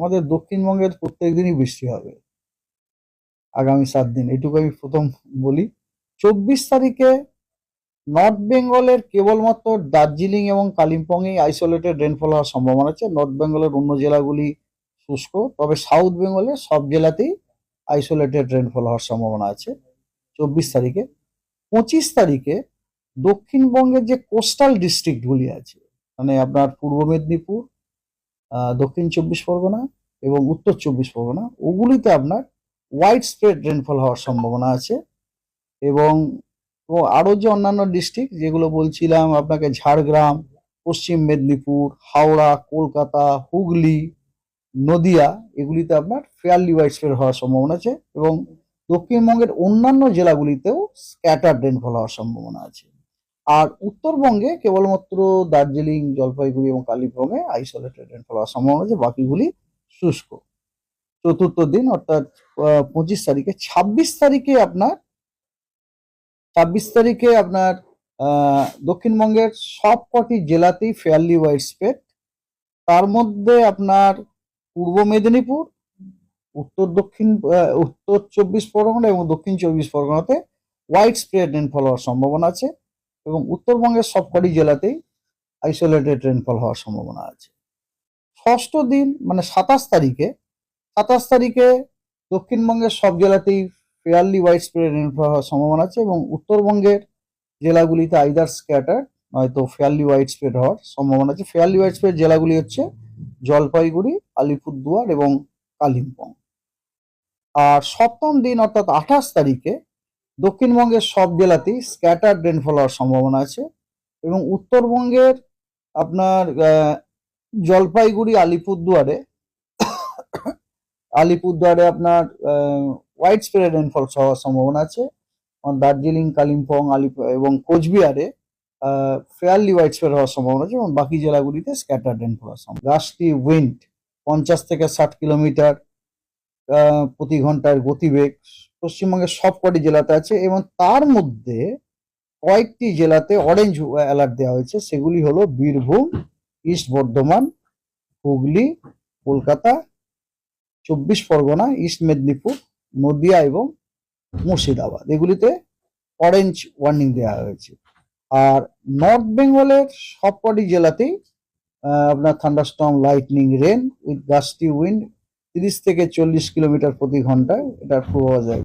আমাদের দক্ষিণবঙ্গের প্রত্যেক দিনই বৃষ্টি হবে। আগামী সাত দিন এটুকু আমি প্রথম বলি। চব্বিশ তারিখে নর্থ বেঙ্গলের কেবলমাত্র দার্জিলিং এবং কালিম্পংয়ে আইসোলেটেড রেনফল হওয়ার সম্ভাবনা আছে। নর্থ বেঙ্গলের অন্য জেলাগুলি শুষ্ক, তবে সাউথ বেঙ্গলের সব জেলাতেই আইসোলেটেড রেনফল হওয়ার সম্ভাবনা আছে চব্বিশ তারিখে। পঁচিশ তারিখে দক্ষিণবঙ্গের যে কোস্টাল ডিস্ট্রিক্টগুলি আছে মানে আপনার পূর্ব মেদিনীপুর দক্ষিণ চব্বিশ পরগনা এবং উত্তর চব্বিশ পরগনা, ওগুলিতে আপনার হোয়াইট স্প্রেড রেনফল হওয়ার সম্ভাবনা আছে। এবং আরও যে অন্যান্য ডিস্ট্রিক্ট যেগুলো বলছিলাম, আপনাকে ঝাড়গ্রাম, পশ্চিম মেদিনীপুর, হাওড়া, কলকাতা, হুগলি, নদিয়া, এগুলিতে আপনার ফেয়ারলি ওয়াইড স্প্রেড হওয়ার সম্ভাবনা আছে এবং দক্ষিণবঙ্গের অন্যান্য জেলাগুলিতেও স্ক্যাটার রেনফল হওয়ার সম্ভাবনা আছে। আর উত্তরবঙ্গে কেবলমাত্র দার্জিলিং, জলপাইগুড়ি এবং কালিম্পংয়ে আইসোলেটেড রেনফল হওয়ার সম্ভাবনা আছে বাকিগুলি শুষ্ক। চতুর্থ দিন, অর্থাৎ পঁচিশ তারিখে। ছাব্বিশ তারিখে আপনার, ছাব্বিশ তারিখে আপনার দক্ষিণবঙ্গের সবকটি জেলাতেই ফেয়ারলি ওয়াইড স্প্রেড তার মধ্যে আপনার পূর্ব মেদিনীপুর, উত্তর দক্ষিণ উত্তর চব্বিশ পরগনা এবং দক্ষিণ চব্বিশ পরগনাতে হোয়াইট স্প্রেড রেনফল হওয়ার সম্ভাবনা আছে। এবং উত্তরবঙ্গের সবকটি জেলাতেই আইসোলেটেড রেনফল হওয়ার সম্ভাবনা আছে। ষষ্ঠ দিন মানে সাতাশ তারিখে সাতাশ তারিখে দক্ষিণবঙ্গের সব জেলাতেই ফেয়ারলি ওয়াইড স্প্রেড রেনফল হওয়ার সম্ভাবনা আছে এবং উত্তরবঙ্গের জেলাগুলিতে আইদার স্ক্যাটার নয়তো ফেয়ারলি ওয়াইড স্প্রেড হওয়ার সম্ভাবনা আছে। ফেয়ারলি ওয়াইড স্প্রেড জেলাগুলি হচ্ছে জলপাইগুড়ি, আলিপুরদুয়ার এবং কালিম্পং। আর সপ্তম দিন, অর্থাৎ আঠাশ তারিখে দক্ষিণবঙ্গের সব জেলাতেই স্ক্যাটার রেনফল হওয়ার সম্ভাবনা আছে এবং উত্তরবঙ্গের আপনার জলপাইগুড়ি, আলিপুরদুয়ারে আলিপুরদুয়ারে আপনার হোয়াইট স্প্রেড রেনফল হওয়ার সম্ভাবনা আছে। দার্জিলিং, কালিম্পং আলিপুর এবং কোচবিহারে ফেয়ারলি হোয়াইট স্প্রেড হওয়ার সম্ভাবনা আছে এবং বাকি জেলাগুলিতে স্ক্যাটার রেনফল হওয়ার সম্ভাবনা গাছটি উইন্ড পঞ্চাশ থেকে ষাট কিলোমিটার প্রতি ঘণ্টার গতিবেগ পশ্চিমবঙ্গের সবকটি জেলাতে আছে এবং তার মধ্যে কয়েকটি জেলাতে অরেঞ্জ অ্যালার্ট দেওয়া হয়েছে। সেগুলি হলো বীরভূম ইস্ট বর্ধমান, হুগলি, কলকাতা, চব্বিশ পরগনা ইস্ট মেদিনীপুর, নদিয়া এবং মুর্শিদাবাদ। এগুলিতে অরেঞ্জ ওয়ার্নিং দেওয়া হয়েছে। আর নর্থ বেঙ্গলের সবকটি জেলাতেই আপনার thunderstorm lightning rain with gusty wind তিরিশ থেকে চল্লিশ কিলোমিটার প্রতি ঘন্টায় এটার পূর্বাভাস দেয়